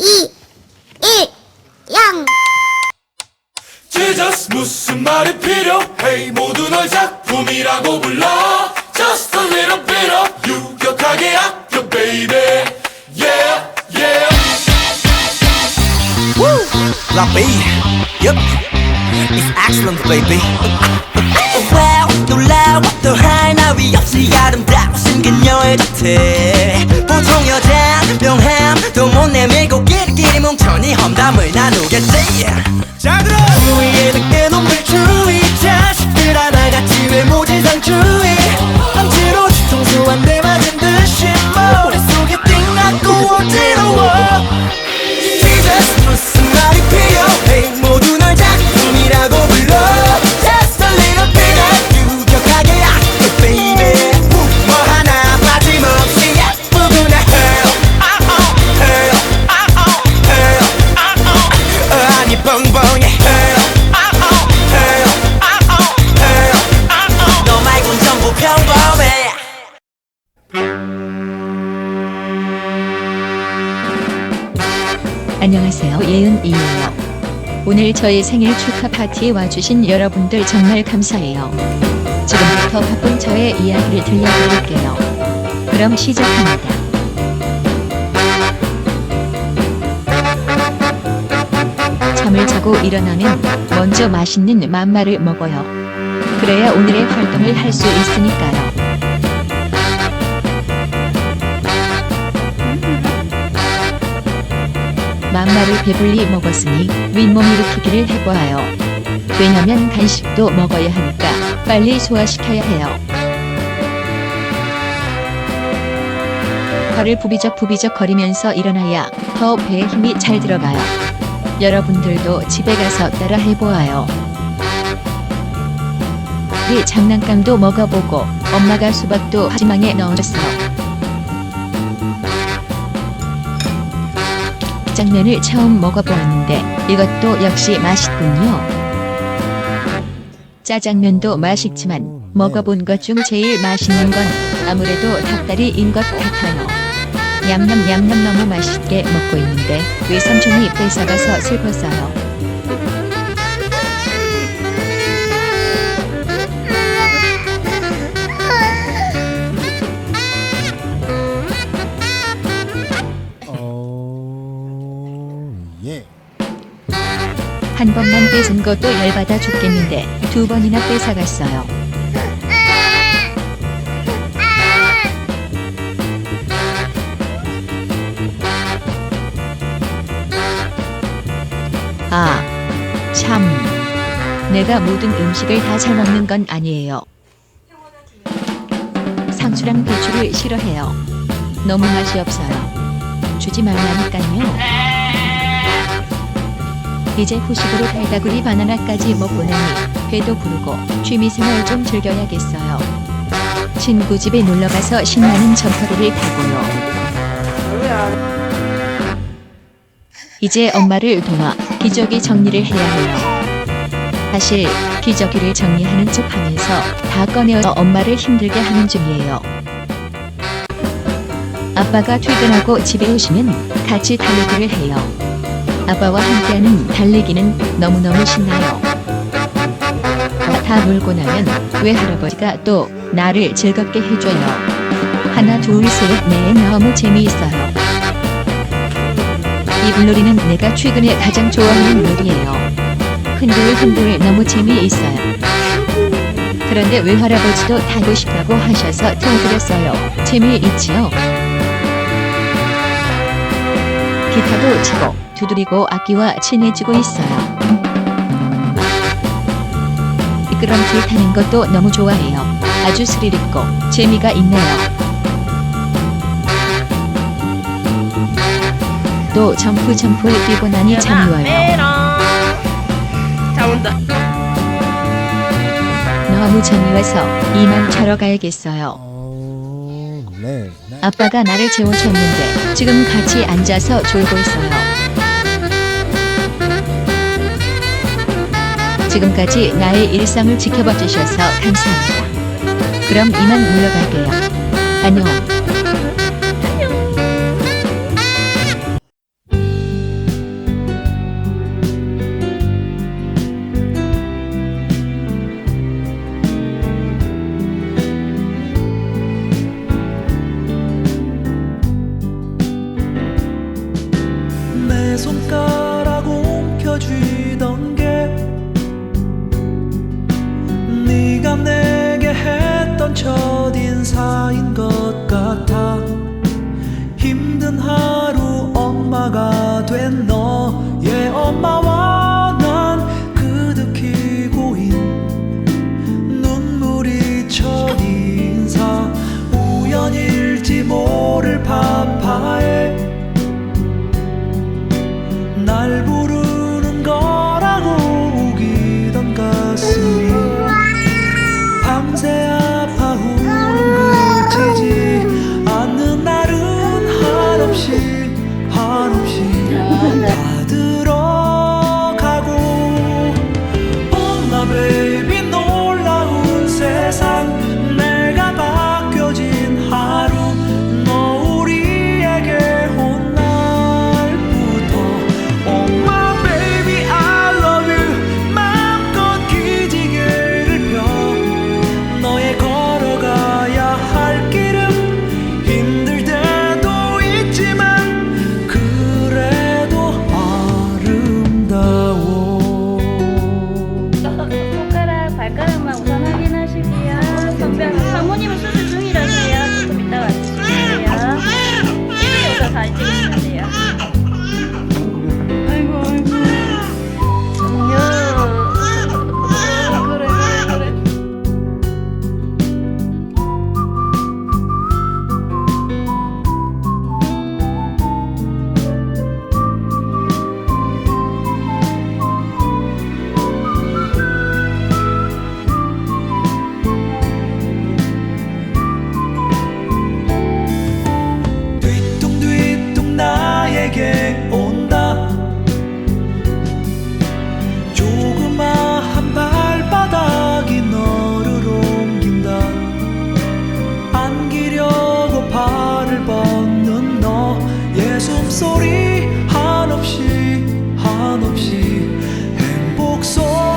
2, 1, 0. Jesus 무슨 말이 필요해 모두 널 작품이라고 불러 Just a little bit of 유격하게 아껴 baby Yeah yeah Woo! La B Yup It's excellent baby Well 놀라 워또 하나 위 없이 아름다우신 그녀의 자태. 보통 여자 명함 또못 내밀고 끼리끼리 뭉쳐니 험담을 나누겠지. 잘 들어. 주위에 늦게 놈들 주위 안녕하세요. 예은이에요. 오늘 저의 생일 축하 파티에 와주신 여러분들 정말 감사해요. 지금부터 바쁜 저의 이야기를 들려드릴게요. 그럼 시작합니다. 잠을 자고 일어나면 먼저 맛있는 맘마를 먹어요. 그래야 오늘의 활동을 할 수 있으니까요. 맘마를 배불리 먹었으니 윗몸 일으키기를 해보아요. 왜냐면 간식도 먹어야 하니까 빨리 소화시켜야 해요. 발을 부비적 부비적 거리면서 일어나야 더 배에 힘이 잘 들어가요. 여러분들도 집에 가서 따라 해보아요. 우리 장난감도 먹어보고 엄마가 수박도 하지망에 넣어줬어 짜장면을 처음 먹어보았는데 이것도 역시 맛있군요. 짜장면도 맛있지만 먹어본 것 중 제일 맛있는 건 아무래도 닭다리인 것 같아요. 냠냠 너무 맛있게 먹고 있는데 외삼촌이 뺏어가서 슬펐어요. 한 번만 뺏은 것도 열받아 죽겠는데 두 번이나 뺏어갔어요. 아, 참. 내가 모든 음식을 다 잘 먹는 건 아니에요. 상추랑 배추를 싫어해요. 너무 맛이 없어요. 주지 말라니까요. 이제 후식으로 달다구리 바나나까지 먹고 나니 배도 부르고 취미생활 좀 즐겨야겠어요. 친구 집에 놀러가서 신나는 점퍼리를 타고요. 이제 엄마를 도와 기저귀 정리를 해야 해요. 사실 기저귀를 정리하는 척 하면서 다 꺼내어 엄마를 힘들게 하는 중이에요. 아빠가 퇴근하고 집에 오시면 같이 달리기를 해요. 아빠와 함께하는 달리기는 너무너무 신나요. 다 놀고 나면 외할아버지가 또 나를 즐겁게 해줘요. 하나 둘셋넷 너무 재미있어요. 이 물놀이는 내가 최근에 가장 좋아하는 놀이에요. 흔들흔들 너무 재미있어요. 그런데 외할아버지도 타고 싶다고 하셔서 태워드렸어요. 재미있지요? 기타도 치고 두드리고 악기와 친해지고 있어요. 미끄럼틀 타는 것도 너무 좋아해요. 아주 스릴 있고 재미가 있네요. 또 점프 점프 뛰고 나니 잠이 와요. 자 온다. 너무 잠이 와서 이만 자러 가야겠어요. 오, 네. 네. 아빠가 나를 재워줬는데 지금 같이 앉아서 졸고 있어요. 지금까지 나의 일상을 지켜봐 주셔서 감사합니다. 그럼 이만 물러갈게요. 안녕. 한없이 행복 속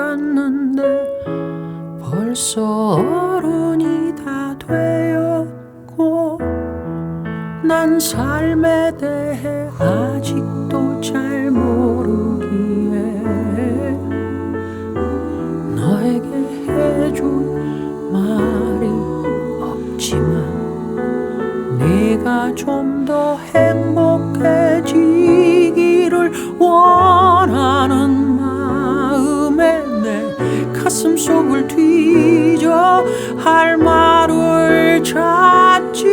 알았는데 벌써 어른이 다 되었고 난 삶에 대해 아직도 잘 모르기에 너에게 해줄 말이 없지만 네가 좀 더 행복해지기를 원 속을 뒤져 할 말을 찾지.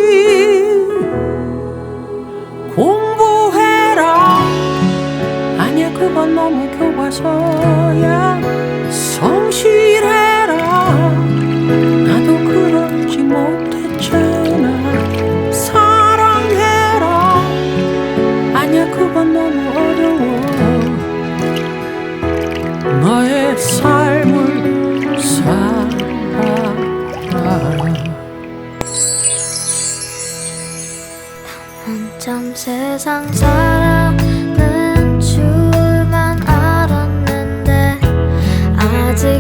공부해라. 아니야 그건 너무 교과서야. 사랑은 줄만 알았는데 아직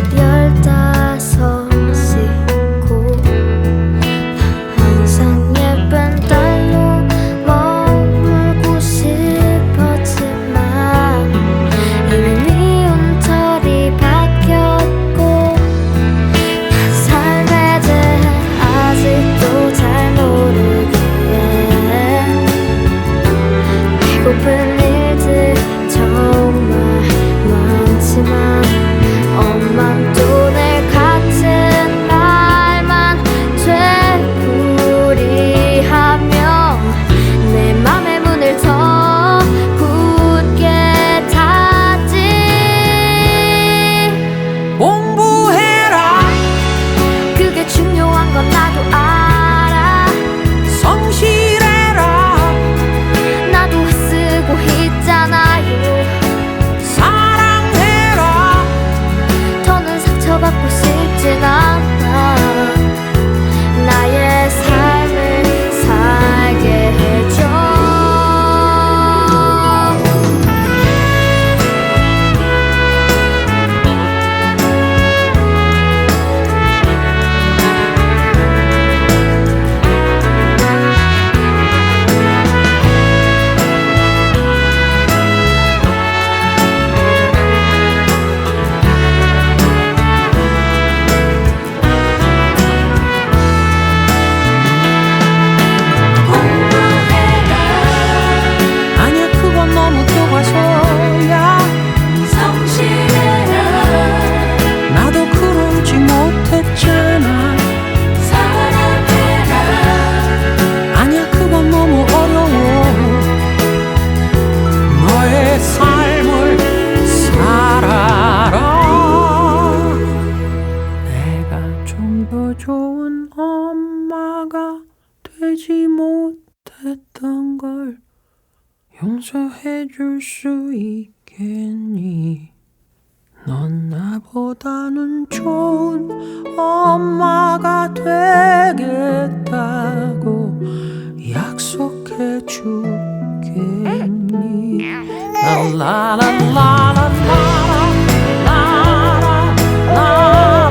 해줄 수 있겠니? 넌 나보다는 좋은 엄마가 되겠다고 약속해 주겠니? 라라라라라라라라라